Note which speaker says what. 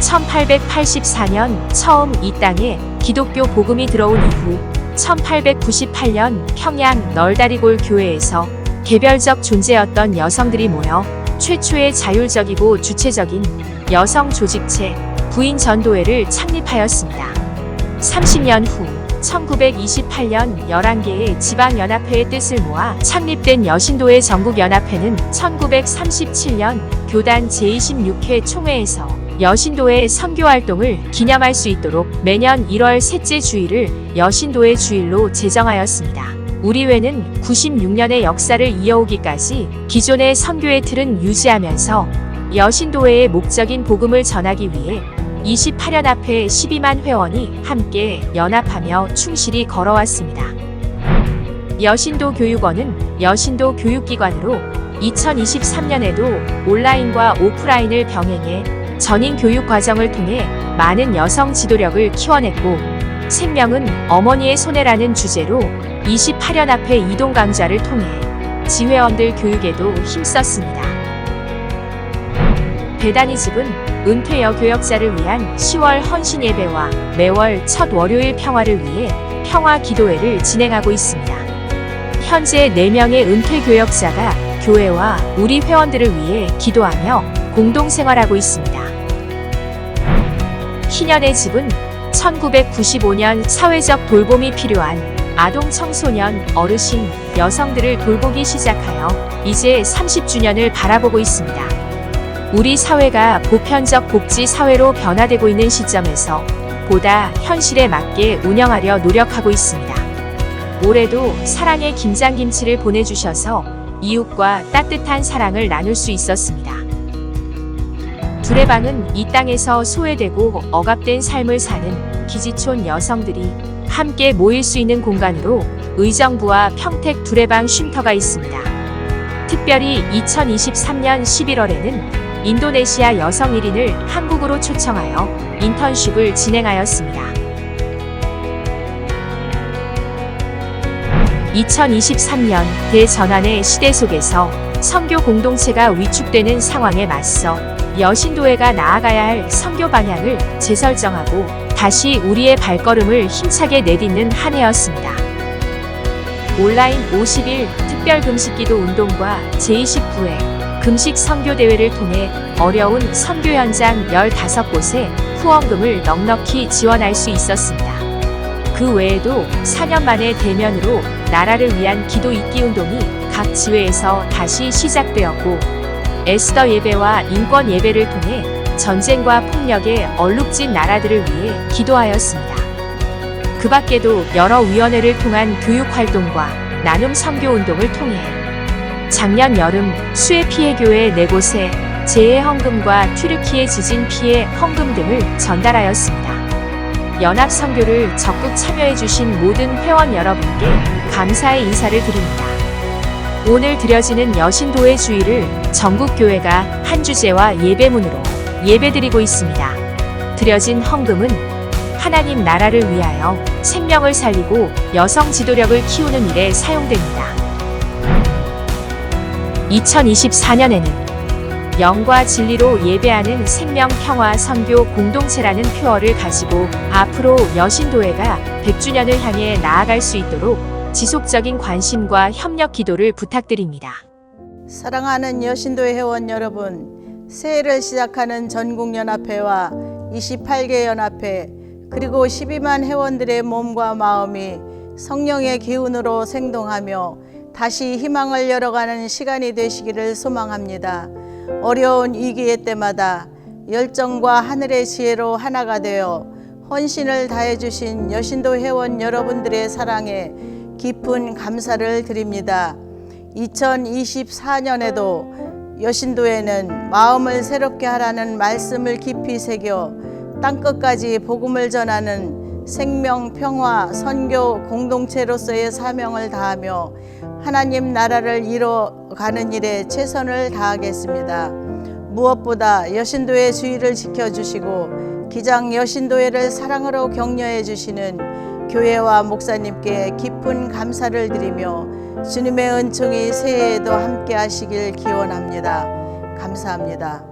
Speaker 1: 1884년 처음 이 땅에 기독교 복음이 들어온 이후 1898년 평양 널다리골 교회에서 개별적 존재였던 여성들이 모여 최초의 자율적이고 주체적인 여성 조직체 부인 전도회를 창립하였습니다. 30년 후 1928년 11개의 지방연합회의 뜻을 모아 창립된 여신도회 전국연합회는 1937년 교단 제26회 총회에서 여신도의 선교 활동을 기념할 수 있도록 매년 1월 셋째 주일을 여신도의 주일로 제정하였습니다. 우리회는 96년의 역사를 이어오기까지 기존의 선교의 틀은 유지하면서 여신도회의 목적인 복음을 전하기 위해 28년 앞에 12만 회원이 함께 연합하며 충실히 걸어왔습니다. 여신도 교육원은 여신도 교육기관으로 2023년에도 온라인과 오프라인을 병행해 전인 교육 과정을 통해 많은 여성 지도력을 키워냈고 생명은 어머니의 손해라는 주제로 28년 앞에 이동 강좌를 통해 지회원들 교육에도 힘썼습니다. 배단이 집은 은퇴 여 교역자를 위한 10월 헌신 예배와 매월 첫 월요일 평화를 위해 평화 기도회를 진행하고 있습니다. 현재 4명의 은퇴 교역자가 교회와 우리 회원들을 위해 기도하며 공동 생활하고 있습니다. 희년의 집은 1995년 사회적 돌봄이 필요한 아동 청소년, 어르신, 여성들을 돌보기 시작하여 이제 30주년을 바라보고 있습니다. 우리 사회가 보편적 복지 사회로 변화되고 있는 시점에서 보다 현실에 맞게 운영하려 노력하고 있습니다. 올해도 사랑의 김장김치를 보내주셔서 이웃과 따뜻한 사랑을 나눌 수 있었습니다. 두레방은 이 땅에서 소외되고 억압된 삶을 사는 기지촌 여성들이 함께 모일 수 있는 공간으로 의정부와 평택 두레방 쉼터가 있습니다. 특별히 2023년 11월에는 인도네시아 여성 1인을 한국으로 초청하여 인턴십을 진행하였습니다. 2023년 대전환의 시대 속에서 선교 공동체가 위축되는 상황에 맞서 여신도회가 나아가야 할 선교 방향을 재설정하고 다시 우리의 발걸음을 힘차게 내딛는 한 해였습니다. 온라인 50일 특별 금식기도 운동과 제29회 금식 선교 대회를 통해 어려운 선교 현장 15곳에 후원금을 넉넉히 지원할 수 있었습니다. 그 외에도 4년 만에 대면으로 나라를 위한 기도 읽기 운동이 각 지회에서 다시 시작되었고 에스더 예배와 인권 예배를 통해 전쟁과 폭력에 얼룩진 나라들을 위해 기도하였습니다. 그 밖에도 여러 위원회를 통한 교육 활동과 나눔 선교 운동을 통해 작년 여름 수해 피해 교회 4곳에 재해 헌금과 튀르키예 지진 피해 헌금 등을 전달하였습니다. 연합 선교를 적극 참여해 주신 모든 회원 여러분께 감사의 인사를 드립니다. 오늘 드려지는 여신도의 주의를 전국 교회가 한 주제와 예배문으로 예배드리고 있습니다. 드려진 헌금은 하나님 나라를 위하여 생명을 살리고 여성 지도력을 키우는 일에 사용됩니다. 2024년에는 영과 진리로 예배하는 생명 평화 선교 공동체라는 표어를 가지고 앞으로 여신도회가 100주년을 향해 나아갈 수 있도록 지속적인 관심과 협력 기도를 부탁드립니다.
Speaker 2: 사랑하는 여신도 회원 여러분, 새해를 시작하는 전국연합회와 28개 연합회 그리고 12만 회원들의 몸과 마음이 성령의 기운으로 생동하며 다시 희망을 열어가는 시간이 되시기를 소망합니다. 어려운 위기의 때마다 열정과 하늘의 지혜로 하나가 되어 헌신을 다해 주신 여신도 회원 여러분들의 사랑에 깊은 감사를 드립니다. 2024년에도 여신도에는 마음을 새롭게 하라는 말씀을 깊이 새겨 땅끝까지 복음을 전하는 생명 평화 선교 공동체로서의 사명을 다하며 하나님 나라를 이뤄가는 일에 최선을 다하겠습니다. 무엇보다 여신도의 주의를 지켜주시고 기장 여신도회를 사랑으로 격려해 주시는 교회와 목사님께 깊은 감사를 드리며 주님의 은총이 새해에도 함께 하시길 기원합니다. 감사합니다.